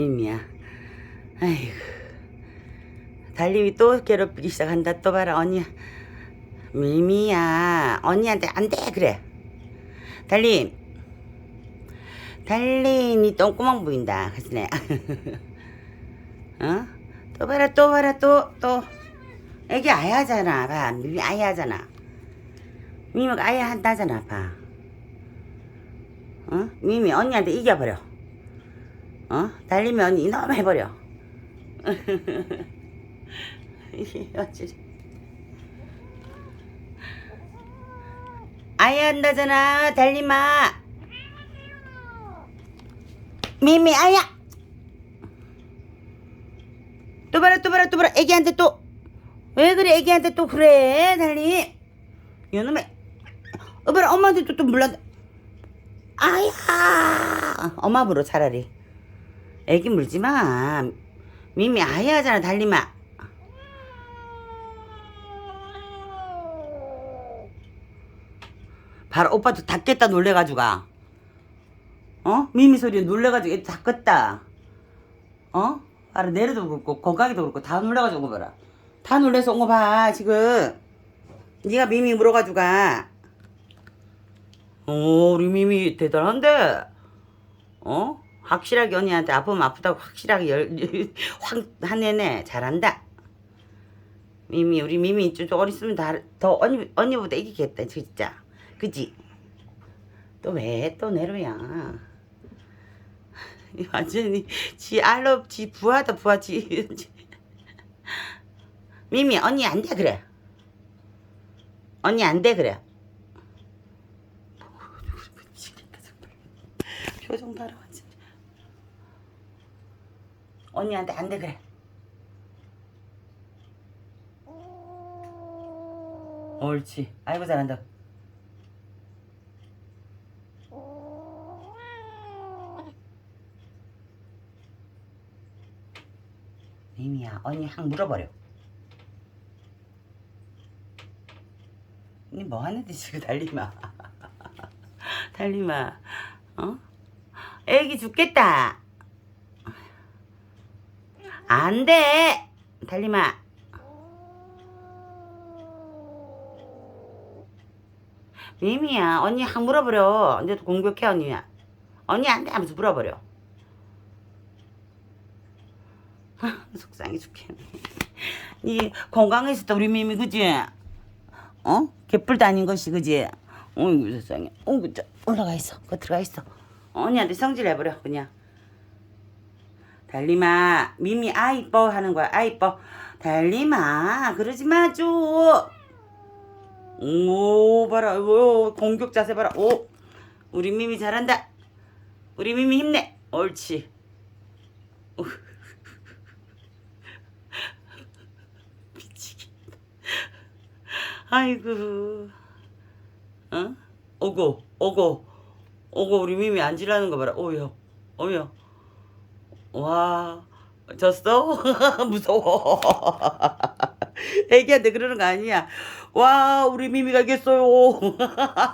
미미야. 아이고. 달님이 또 괴롭히기 시작한다. 또 봐라, 언니야. 미미야. 언니한테 안 돼, 그래. 달님. 달님이 똥구멍 보인다. 가슴에. 어? 또 봐라, 또 봐라, 또, 또. 애기 아야잖아, 봐. 미미 아야잖아. 미미가 아야 한다잖아, 봐. 어? 미미 언니한테 이겨버려. 어? 달리면 이놈 해버려. 아야 한다잖아, 달리마. 미미 아야. 또 봐라, 또 봐라, 또 봐라. 애기한테 또. 왜 그래, 애기한테 또 그래, 달리. 이놈의. 어, 봐라, 엄마한테 또, 또 물러. 아야. 엄마 물어, 차라리. 애기 물지 마. 미미 아야잖아, 달리마. 바로 오빠도 닫겠다 놀래가지고 가. 어? 미미 소리에 놀래가지고 애다 껐다. 어? 바로 내려도 그렇고 건강에도 그렇고 다 놀래가지고 온 거 봐라. 다 놀래서 온 거 봐 지금. 네가 미미 물어가지고 가. 오 우리 미미 대단한데. 어? 확실하게 언니한테 아프면 아프다고 확실하게 열, 확 하네네 잘한다. 미미 우리 미미 좀 어렸으면 다, 더 언니 언니보다 이기겠다 진짜. 그지? 또 왜 또 내로야? 완전히 지 알럽 지 부하다 부하 지. 지. 미미 언니 안 돼 그래. 언니 안 돼 그래. 표정 완전. 언니한테 안 돼 그래. 옳지. 아이고 잘한다. 미미야, 언니 확 물어버려. 니 뭐 하는데 지금 달리마. 달리마. 어? 애기 죽겠다. 안 돼. 달리마. 미미야, 언니 확 물어버려. 근데도 공격해, 언니야. 언니 안 돼 하면서 물어버려. 아, 속상해 죽겠네. 니 건강했을 때 우리 미미 그지? 어? 개뿔도 아닌 것이 그지? 어이구 세상에. 어이구 저 올라가 있어. 거 들어가 있어. 언니한테 성질 내버려 그냥. 달리마 미미 아 이뻐 하는 거야. 아 이뻐. 달리마 그러지 마 줘. 오 봐라. 오 공격 자세 봐라. 오 우리 미미 잘한다. 우리 미미 힘내. 옳지. 미치겠다. 아이고. 어? 오고, 오고, 오고, 우리 미미 앉으라는 거 봐라. 오요, 오요. 와, 졌어? 무서워. 애기한테 그러는 거 아니야. 와, 우리 미미가 이겼어요.